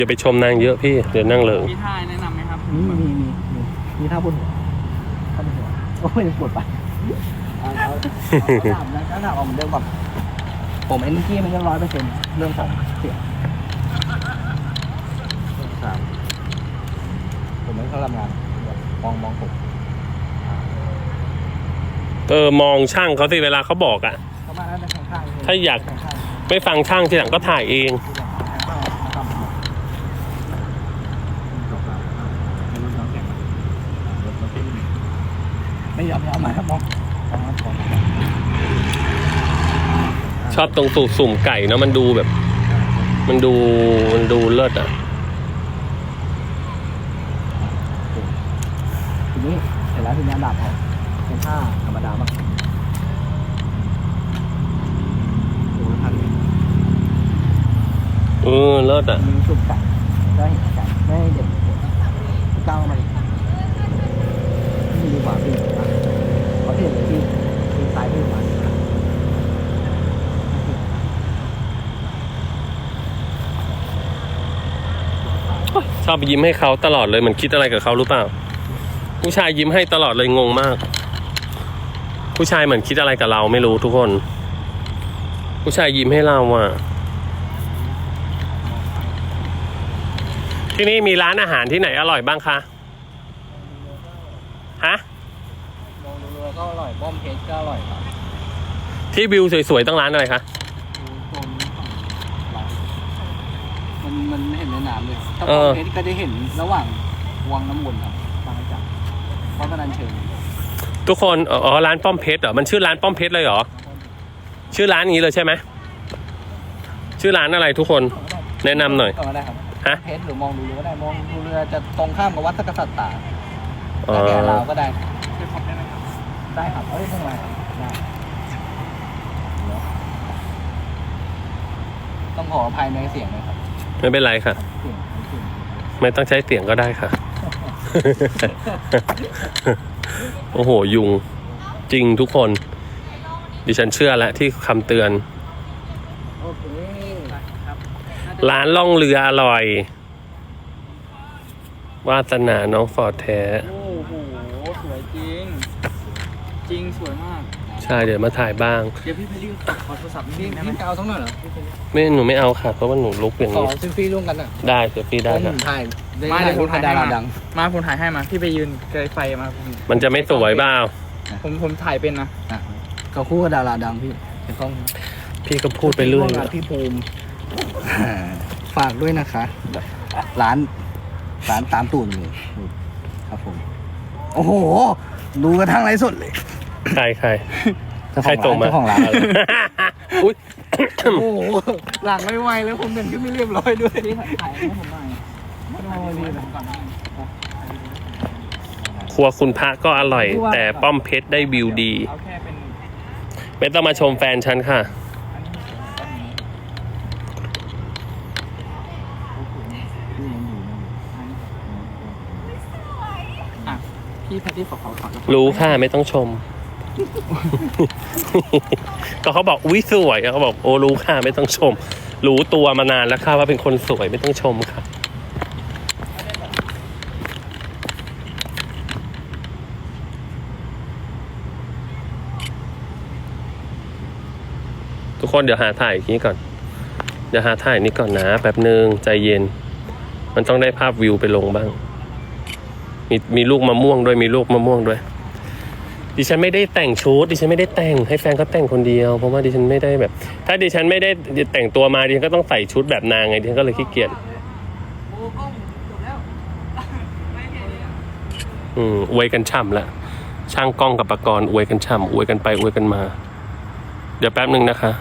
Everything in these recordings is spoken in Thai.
อย่าไปชมนางเยอะพี่ เดี๋ยวนั่งเหลิงมีท่าแนะนำไหมครับมีมีมีมีมีท่าบนหัวท่าบนหัวโอ้ยปวดไปเอาเอาเอาถามนะถ้าถามเอาเหมือนเดิมแบบผมเอ็นจี้มันยังร้อยเปอร์เซ็นต์เรื่องของเสียงสามผมไม่เข้าทำงานมองมองผมเออมองช่างเขาสิเวลาเขาบอกอะ่ะเข้ามาแล้วในข้างๆถ้าอยาก ข้างๆ ไม่ฟังช่างทีหลังก็ถ่ายเอง ไม่ยอมยอมมาครับมองมองมองชอบตรงสูสุ่มไก่เนอะมันดูแบบ มันดูมันดูเลิศอะทีนี้เสร็จแล้วทีนี้ดับเขาเป็นท่าธรรมดามากดูทันเออเลิศอะมีสุดไก่ได้เห็นไก่ไม่ให้เด็กก้าวมาอีกนี่ดีกว่าพี่ อะเขาเห็นเลยพี่พี่สายพี่มาชอบยิ้มให้เขาตลอดเลยเหมันคิดอะไรกับเขาหรือเปล่า ผู้ชายยิ้มให้ตลอดเลยงงมาก ผู้ชายเหมือนคิดอะไรกับเราไม่รู้ทุกคน ผู้ชายยิ้มให้เราอะที่นี่มีร้านอาหารที่ไหนอร่อยบ้างคะฮะ มองดูเรือ ก็อร่อยบ้อมเพชรก็อร่อยครับที่วิวสวยๆต้องร้านอะไรคะดูตรงหลังมันมันเห็นในน้ำเลยถ้าเอบ้ออมเพชรก็จะเห็นระหว่างวังน้ำวนครับทางจากวัดพนัญเชิงทุกคนอ๋อร้านป้อมเพชรเหรอมันชื่อร้านป้อมเพชรเลยเหรอชื่อร้านนี้เลยใช่ไหมชื่อร้านอะไรทุกคนแนะนำหน่อย ก็ได้ครับฮะ เพชรหรือมองดูเรือก็ได้มองดูเรือจะตรงข้ามกับวัดสักกษัตริย์ตากอ๋อถ้าแก่ลาวก็ได้ช่วยขอบได้ไหมครับ ได้ครับเอ้ยทำไมได้เนอะต้องขออภัยในเสียงนะครับไม่เป็นไรค่ะ เสียงเสียงไม่ต้องใช้เสียงก็ได้ค่ะ โอ้โห ยุง จริงทุกคน ดิฉันเชื่อแล้วที่คำเตือน โอเคครับร้านล่องเรืออร่อย วาสนาน้องฟอร์ดแท้ โอ้โห สวยจริง จริงสวยมาก ใช่เดี๋ยวมาถ่ายบ้าง เดี๋ยวพี่เพลลี่ขอโทรศัพท์นิดพี่นึงได้ไหมพี่จะเอาสักหน่อยเหรอไม่หนูไม่เอาค่ะ เพราะว่าหนูลุกอย่างขอนี้ซิลฟี่ร่วมกันอะได้เซลฟี่ได้ผมค่ะ ถ่ายมาเดี๋ยวผมถ่ายดาให้รามาดังมาผมถ่ายให้มา พี่ไปยืนไกลไฟมาผมมันจะไม่สวยเปล่าผมผมถ่ายเป็นนะอะเขาคู่กับดาราดังพี่เห็นกล้องพี่ก็พูดไปเรื่อยร่วมกับพี่ภูมิอ่าฝากด้วยนะคะ ร้านร้านตามตูนอยู่ครับผม โอ้โห ดูกระทั่งไรสดเลย ใครใคร เจ้าขใครองส่งร้านมา เจ้าของร้าน อุ้ยโอ้โหหลังไม่ไหวแล้วผมเดินก็ไม่เรียบร้อยด้วยพี่ถ่ายให้ผมหน่อยโอ้ดีนะก่อนนะครัวคุณพระก็อร่อย แต่ป้อมเพชรได้วิวดี เอาแค่เป็นไม่ต้องมาชมแฟนฉันค่ะอันนี้อันนี้อะพี่แพทตี้ขอขอขอ รู้ค่ะไม่ต้องชม ก็เขาบอกอุ้ยสวยอะเขาบอกโอ้รู้ค่ะไม่ต้องชม รู้ตัวมานานแล้วค่ะว่าเป็นคนสวยไม่ต้องชมค่ะ ทุกคนเดี๋ยวหาถ่ายนี้ก่อน เดี๋ยวหาถ่ายนี้ก่อนนะแป๊บหนึ่งใจเย็น มันต้องได้ภาพวิวไปลงบ้าง มีมีลูกมะม่วงด้วยมีลูกมะม่วงด้วย ดิฉันไม่ได้แต่งชุดดิฉันไม่ได้แต่งให้แฟนเขาแต่งคนเดียว เพราะว่าดิฉันไม่ได้แบบ ถ้าดิฉันไม่ได้แต่งตัวมาดิฉันก็ต้องใส่ชุดแบบนางไงดิฉันก็เลยขี้เกียจอืมอวยกันช่ำละช่างกล้องกับปกรณ์อวยกันช่ำอวยกันไปอวยกันมา เดี๋ยวแป๊บหนึ่งนะคะ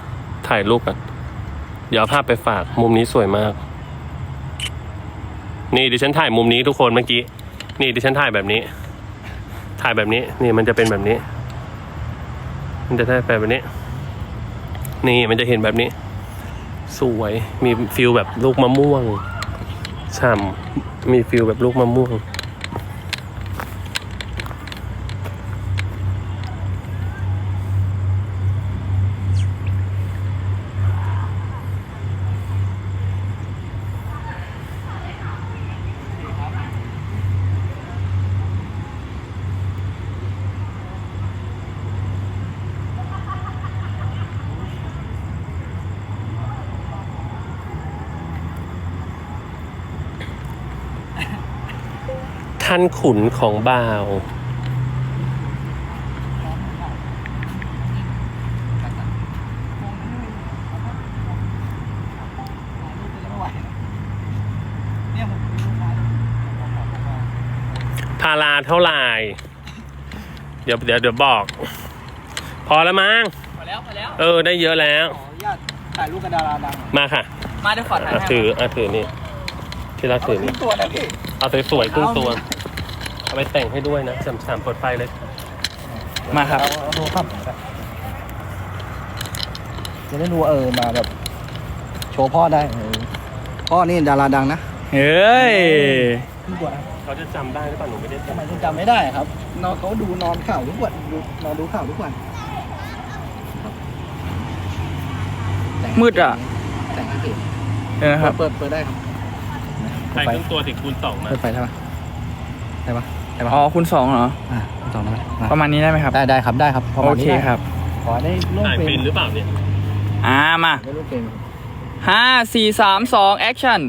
ถ่ายรูปกันเดี๋ยวเอาภาพไปฝากมุมนี้สวยมาก นี่ดิฉันถ่ายมุมนี้ทุกคนเมื่อกี้ นี่ดิฉันถ่ายแบบนี้ ถ่ายแบบนี้ นี่มันจะเป็นแบบนี้ มันจะได้แบบนี้ นี่มันจะเห็นแบบนี้ สวยมีฟิลแบบลูกมะม่วงฉ่ำมีฟิลแบบลูกมะม่วง ท่านขุนของบ่าวเนี่ยผมมีลูกค้าพาราเท่าไหร่ เดี๋ยวเดี๋ยวเดี๋ยวบอก พอแล้วมั้ง พอแล้วพอแล้วเออได้เยอะแล้ว ขออนุญาตถ่ายรูปกับดาราดังมาค่ะ มาเดี๋ยวขอถ่ายอะให้ ถืออะถือนี่ ที่รักถือเอานี่ทุกตัวนะพี่เอาสวยๆครึ่งตัว เอาไปแต่งให้ด้วยนะสามสามเปิดไฟเลย มาครับ เอาเอาโทรศัพท์ครับจะได้รู้ว่าเออมาแบบ โชว์พ่อได้เออพ่อนี่ดาราดังนะเฮ้ยทุกตัวนะเขาจะจำได้หรือเปล่าหนูไม่ได้ทำไมถึงจำไม่ได้ครับ นอนเขาดูนอนข่าวทุกวันดูนอนดูข่าวทุกวันแต่งมืดอะแต่งให้เห็นเออครับ เปิดเปิดได้ครับ ใส่ครึ่งตัวติดคูณสองมาเปิดไฟได้ปะได้ปะได้ปะอ๋อคุณสองเหรอ อะคุณสองได้ไหมมาประมาณนี้ได้ไหมครับ ได้ได้ครับได้ครับประโอมาณเคนี้ได้ครับ ขอได้ร่วมถ่ายเฟรฟินมหรือเปล่าเนี่ยอ่ามาได้ร่วมเฟรมห้าสี่สามสองแอคชั่น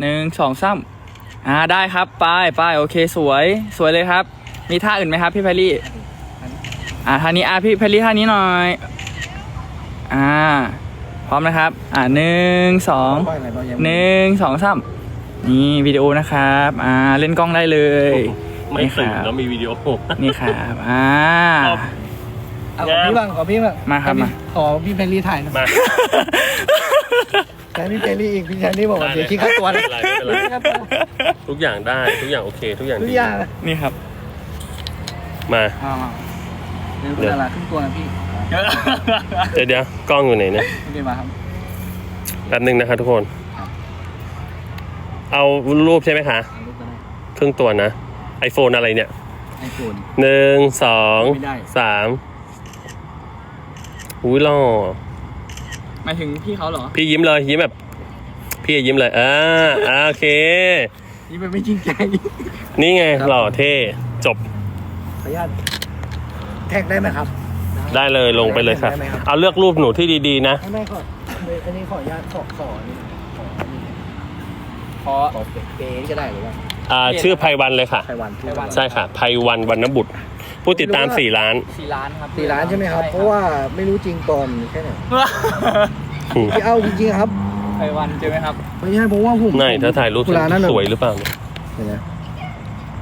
หนึ่งสองสามอ่าได้ครับไปไปโอเคสวยสวยเลยครับ มีท่าอื่นไหมครับพี่แพรรี่ อ่าท่านี้อ่าพี่แพรรี่ท่านี้หน่อย อ่า พร้อมนะครับ อ่าหนึ่งสอง ค่อยๆอะไรบ้างยังหนึ่งสองสาม นี่วิดีโอนะครับอ่าเล่นกล้องได้เลยไม่ตื่นแล้วมีวิดีโอนี่ครับอ่าครับเอาของพี่บ้างขอพี่บ้างมาครับให้พี่มาขอพี่เพลลี่ถ่ายหนะมาแทนพี่เพลลี่อีกพี่เพลลี่บอกว่าได้เดี๋ยวคิดค่าตัวไม่นะเป็นไรไม่เป็นไรทุกอย่างได้ทุกอย่างโอเค ทุกอย่างทุดีกอย่างนี่ครับ มาอ่าเดี๋ยวคุณดาราครึ่งตัวนะพี่เดี๋ยวเดี๋ยวกล้องอยู่ไหนเนี่ยโอเคมาครับแป๊บนึงนะครับทุกคนครับ เอารูปใช่ไหมคะเอารูปก็ได้ครึ่งตัวนะไอโฟนอะไรเนี่ยไอโฟน หนึ่งสองไม่ได้ สามอุ้ยหล่อหมายถึงพี่เขาเหรอพี่ยิ้มเลยยิ้มแบบ พี่ยิ้มเลยอ่าอ่าโอเค นี่มันไม่จริงใจ นี่ไงครับ หล่อเท่จบขออนุญาตแท็กได้ไหมครับ ได้เลยลงไปเลยครับได้ไหมครับ เอาเลือกรูปหนูที่ดีๆนะ ไม่ไม่ขออันนี้ขออนุญาตขอขอนี่ขอนี่ ขอขอเก๋ๆก็ได้หรือว่าอ่าชื่อไพวันเลยค่ะไต้หวันไต้หวัน ใช่ค่ะไพวันวรรณบุตร ผู้ติดตามสี่ล้าน สี่ล้านครับสี่ล้านใช่ไหมครับ เพราะว่าไม่รู้จริงปลอมแค่ไหนอืมพี่เอาจริงๆครับไพวันเจอไหมครับไม่ใช่เพราะว่าผมไหนถ้าถ่ายรูปกุลานั่นน่ะสวยหรือเปล่าเนี่ยเห็นไหม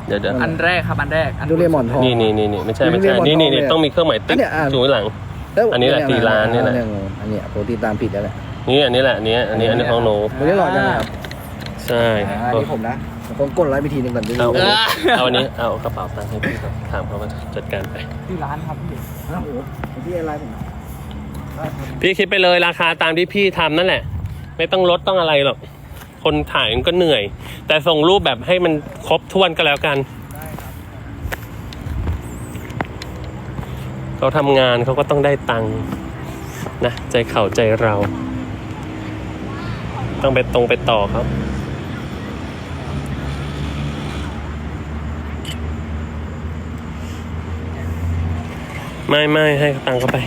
เดี๋ยวเดี๋ยวอันแรกครับอันแรกอันดูเรมอนทอง นี่นี่นี่นี่ไม่ใช่ไม่เรีใช่ยกว่านี่นี่ทองนี่เลยต้องมีเครื่องหมายติ๊กอันเนี้ยอะ อยู่ข้างหลัง แล้วอันนี้แหละสี่ล้านเนี่ยนะ อันเนี้ยปกติตามผิดแล้วแหละนี่อันนี้แหละอันนี้อันนี้อันนี้ของหนูไม่ได้หลอกจังเลยครับ ใช่อ่าอันนี้ผมนะผมกดไลค์ไปทีหนึงก่อนดูเอาดูเอาอันนี้เอากระเป๋าตังค์ให้พี่ครับถามเขาว่าจัดการไปสี่ล้านครับพี่อ้าวโอ้โหพี่อะไรผมได้ครับพี่คิดไปเลยราคาตามที่พี่ทำนั่นแหละ ไม่ต้องลดต้องอะไรหรอก คนถ่ายมันก็เหนื่อย แต่ส่งรูปแบบให้มันครบถ้วนก็แล้วกันเขาทำงานเขาก็ต้องได้ตังค์นะใจเขาใจเรา ต้องไปตรงไปต่อครับ ไม่ไม่ให้ตังเขาไป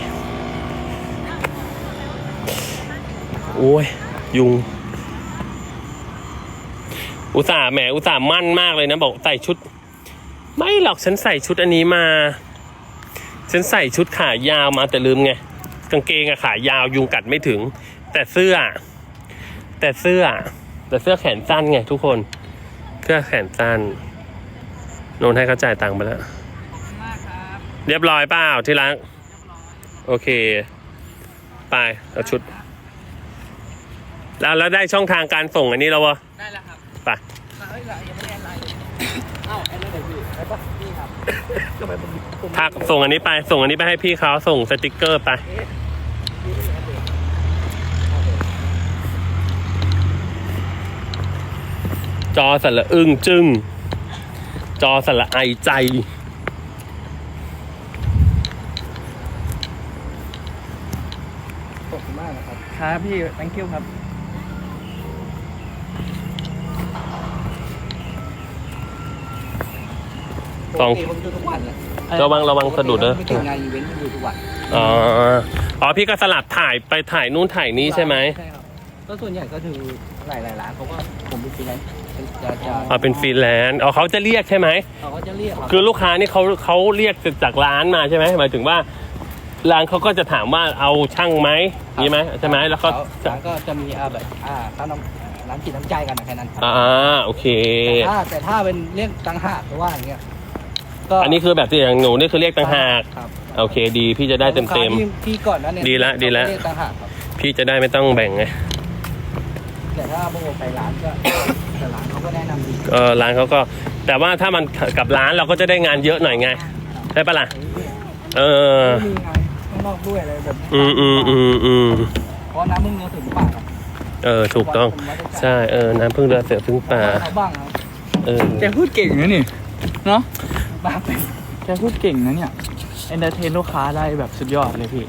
โอ้ย ยุง อุตส่าห์แหมอุตส่าห์มั่นมากเลยนะ บอกใส่ชุด ไม่หรอกฉันใส่ชุดอันนี้มา ฉันใส่ชุดขายาวมาแต่ลืมไง กางเกงอะขายาวยุงกัดไม่ถึง แต่เสื้อ แต่เสื้อ แต่เสื้อแขนสั้นไงทุกคน เสื้อแขนสั้น โนนให้เขาจ่ายตังค์ไปแล้ว เรียบร้อยเปล่าที่รักโอเค ไปเอาชุด แล้วแล้วได้ช่องทางการส่งอันนี้แล้ววะได้แล้วครับไปเฮ้ยยังไม่ได้แอดไลน์เลยเอ้าแอดไลน์ไหนพี่ได้ปะนี่ครับทำไมผมผมทักส่งอันนี้ไป ส่งอันนี้ไปให้พี่เขาส่งสติกเกอร์ไป จอสละอึ้งจึ้งจอสละไอใจ ขอบ คุณมากนะครับครับพี่ thank you ครับสองปกติผมดูทุกวันเลยระวังระวังสะดุดเด้อไม่ถึงงานอีเวนต์ผมดูทุกวันอ๋ออ๋อพี่ก็สลับถ่ายไปถ่ายนู่นถ่ายนี่ใช่ไหมใช่ครับก็ส่วนใหญ่ก็คือหลายๆร้านเขาก็ผมเป็นฟรีแลนซ์จะจะเอาเป็นฟรีแลนซ์อ๋อเขาจะเรียกใช่ไหม เขาก็จะเรียกครับ คือลูกค้านี่เขาเขาเรียกจากร้านมาใช่ไหมหมายถึงว่า ร้านเขาก็จะถามว่าเอาช่างไหมนี่ไหมใช่ไหมแล้วก็ร้านก็จะมีอ่าแบบอ่าร้านน้ำร้านจิตน้ำใจกันนะแค่นั้นครับอ่าโอเคแต่ถ้าแต่ถ้าเป็นเรียกตังหากหรือว่าอย่างเงี้ยก็อันนี้คือแบบที่อย่างหนูนี่คือเรียกต่างหากครับโอเคดีพี่จะได้เต็มเต็มลูกค้าที่ที่ก่อนนั้นเนี่ยดีละดีละเรียกตังหากครับๆพี่จะได้ไม่ต้องแบ่งไงแต่ถ้าพวกไปร้านก็แต่ร้านเขาก็แนะนำดีเออร้านเขาก็ แต่ว่าถ้ามันกับร้านเราก็จะได้งานเยอะหน่อยไงได้ปะล่ะเออไม่มีงานข้างนอกด้วยอะไรแบบอืมอืมอืมอืมเพราะน้ำมึงเนื้อถึงป่าครับเออถูกต้อง ใช่เออน้ำพึ่งเรือเสือพึ่งป่าเขาบ้างครับเออแกพูดเก่งนะนี่เนาะบ้างเป็นแกพูดเก่งนะเนี่ยเอนเตอร์เทนลูกค้าได้แบบสุดยอดเลยพี่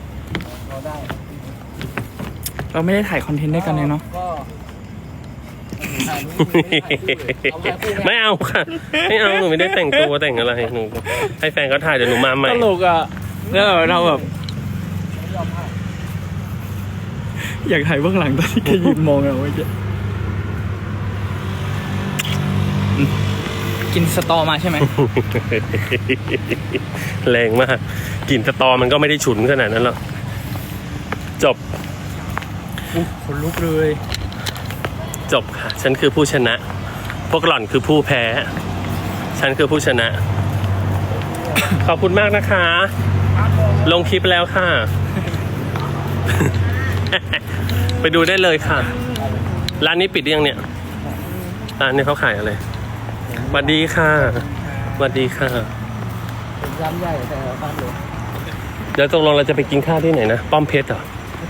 เราได้เราไม่ได้ถ่ายคอนเทนต์ด้วยกันเลยเนาะก็ถ่ายรูปไม่ได้ถ่ายรูปเลยเอาถ่ายคู่ไม่เนี่ยเอาค่ะ ไม่เอาหนูไม่ได้แต่งตัวแต่งอะไรหนูให้แฟนเขาถ่ายเดี๋ยวหนูมาใหม่ตลกอะแล้วเราแบบ ไม่ยอมถ่าย อยากถ่ายเบื้องหลังตอนที่แกยืนมองเราเมื่อกี้อืมกินสตอมาใช่ไหมแรงมากกลิ่นสตอมันก็ไม่ได้ฉุนขนาดนั้นหรอกจบอุ๊ยขนลุกเลย จบค่ะ ฉันคือผู้ชนะ พวกหล่อนคือผู้แพ้ ฉันคือผู้ชนะ ขอบคุณมากนะคะ ลงคลิปแล้วค่ะ ไปดูได้เลยค่ะ ร้านนี้ปิดยังเนี่ยร้านนี้เขาขายอะไรสวัสดีค่ะสวัสดีค่ะเป็นย้ำใหญ่แต่ละบ้านเลยเดี๋ยวตกลงเราจะไปกินข้าวที่ไหนนะ ป้อมเพชรเหรอ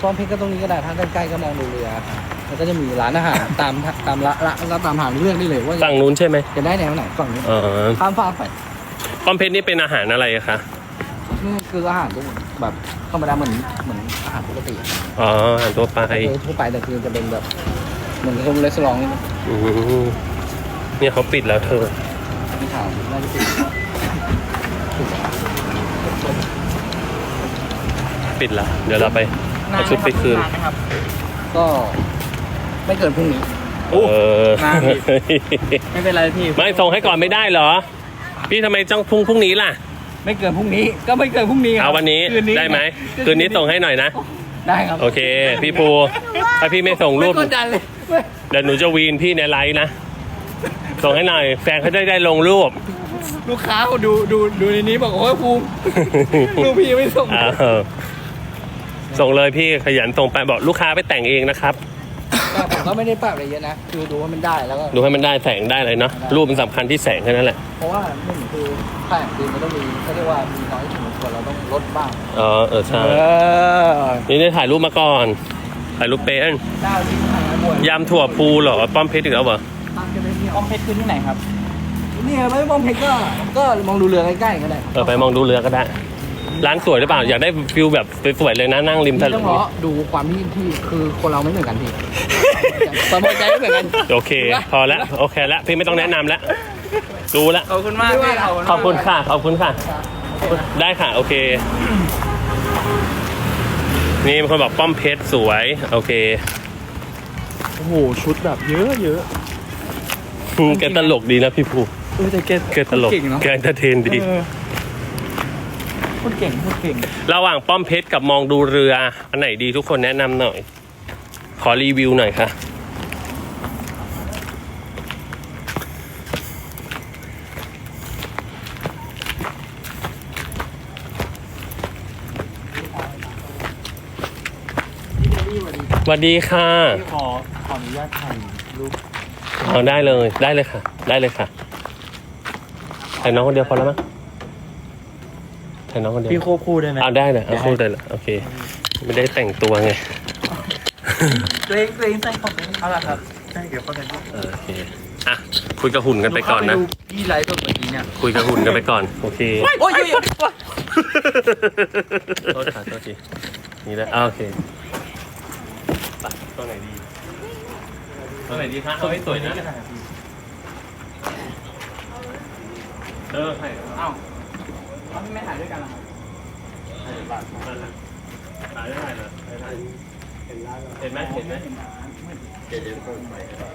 ป้อมเพชรก็ตรงนี้ก็ได้ถ้าใกล้ๆก็มองดูเรือครับแล้วก็จะมีร้านอาหารตามตามละละละตามหาเรื่องได้เลยว่าฝั่งนู้นใช่ไหมจะได้แนวไหนฝั่งนี้เออข้ามฟากไปป้อมเพชรนี่เป็นอาหารอะไรอะคะนี่คืออาหาร แบบธรรมดาเหมือนเหมือนอาหารปกติอ๋ออาหารตัวไปคือทั่วไปแต่คือจะเป็นแบบเหมือนโรงรีสอร์ทนี่อืมเนี่ยเขาปิดแล้วเธอ มีข่าวน่าจะเป็นปิดแล้วเดี๋ยวเราไปเอาชุดไปคืนานไหมครับก็ ไม่เกินพรุ่งนี้ เออนานอีกไม่เป็นไรพี่ไม่ส่งให้ก่อนไม่ได้เหรอ พี่ทำไมจ้องพรุ่งพรุ่งนี้ล่ะ ไม่เกินพรุ่งนี้ ก็ไม่เกินพรุ่งนี้ครับเอาวันนี้คืได้ไหมคืนนี้ส่งให้หน่อยนะ ได้ครับโอเค พี่ภูถ้าพี่ไม่ส่งรูปไม่กดดันเลยไม่เดี๋ยวหนูจะวีนพี่ในไลฟ์นะ ส่งให้หน่อย แฟนเขาได้ได้ลงรูป ลูกค้าเขาดูดูดูในนี้บอกโอ้ยภูมิลูกพี่ไม่ส่งอ้าวส่งเลยพี่ขยันส่งไปบอกลูกค้าไปแต่งเองนะครับ แต่ผมก็ไม่ได้ปรับอะไรเยอะนะ คือดูว่ามันได้แล้วก็ ดูให้มันได้แสงได้เลยเนาะรูปมันสำคัญที่แสงแค่นั้นแหละเพราะว่าหนึ่งคือแป้งคือมันต้องมีเขาเรียกว่ามีน้อยถึงควรเราต้องลดบ้างอ๋อเออใช่เออนี่ได้ถ่ายรูปมาก่อนถ่ายรูปเป็นเจ้าที่ทางบวยยำถั่วพูเหรอป้อมเพชรอีกแล้วเหรอตามกันไปเนี่ยป้อมเพชรคือที่ไหนครับ นี่ไม่มองเพชรก็ ก็มองดูเรือใกล้ๆก็ได้เออไปมองดูเรือก็ได้ ร้านสวยหรือเปล่า อยากได้ฟิลแบบสวยๆเลยนะนั่งริมทะเลเฉพาะดูความที่ที่คือคนเราไม่เหมือนกันพี่ ความพอใจไม่เหมือนกัน โอเค พอแล้วโอเคแล้วพี่ไม่ต้องแนะนำแล้วรู้แล้ว ขอบคุณมากพี่ขอบคุณค่ะ ขอบคุณค่ะ ได้ค่ะ โอเค นี่มีคนบอกป้อมเพชรสวย โอเคโอ้โหชุดแบบเยอะเยอะแกตลกดีนะพี่ภูเออแต่แกแกตลกเก่งเนาะแกเอนเตอร์เทนดี เออ พูดเก่งพูดเก่ง ระหว่างป้อมเพชรกับมองดูเรือ อันไหนดีทุกคนแนะนำหน่อย ขอรีวิวหน่อยค่ะ สวัสดีค่ะ พี่ขอขออนุญาตถ่ายรูปเอาได้เลย ได้เลยค่ะ ได้เลยค่ะถ่ายน้องคนเดียวพอแล้วมั้ง ถ่ายน้องคนเดียวพี่ควบคู่ได้ไหมเอาได้เลยเอาพูดเลยเหรอโอเค ไม่ได้แต่งตัวไงตัวเองตัวเองใส่ของตัวเองเอาละครับใช่เดี๋ยวเข้าใจพี่เออโอเคอะคุยกับหุ่นกันไปก่อนนะดูพี่ไลฟ์ตัวเมื่อกี้เนี่ยคุยกับหุ่นกันไปก่อนโอเคโอ้ยโอ้ยโอ้ยโทษค่ะโทษทีนี่แหละอะโอเคไปตัวไหนดีตัวไหนดีคะเอาให้สวยนะเออใช่เอ้า เอาไม่ถ่ายด้วยกันเหรอครับใช่บัตรนั่นแหละถ่ายได้ถ่ายเลยถ่ายเห็นไหมเห็นไหมมืดเจเจเปิดไฟให้เรา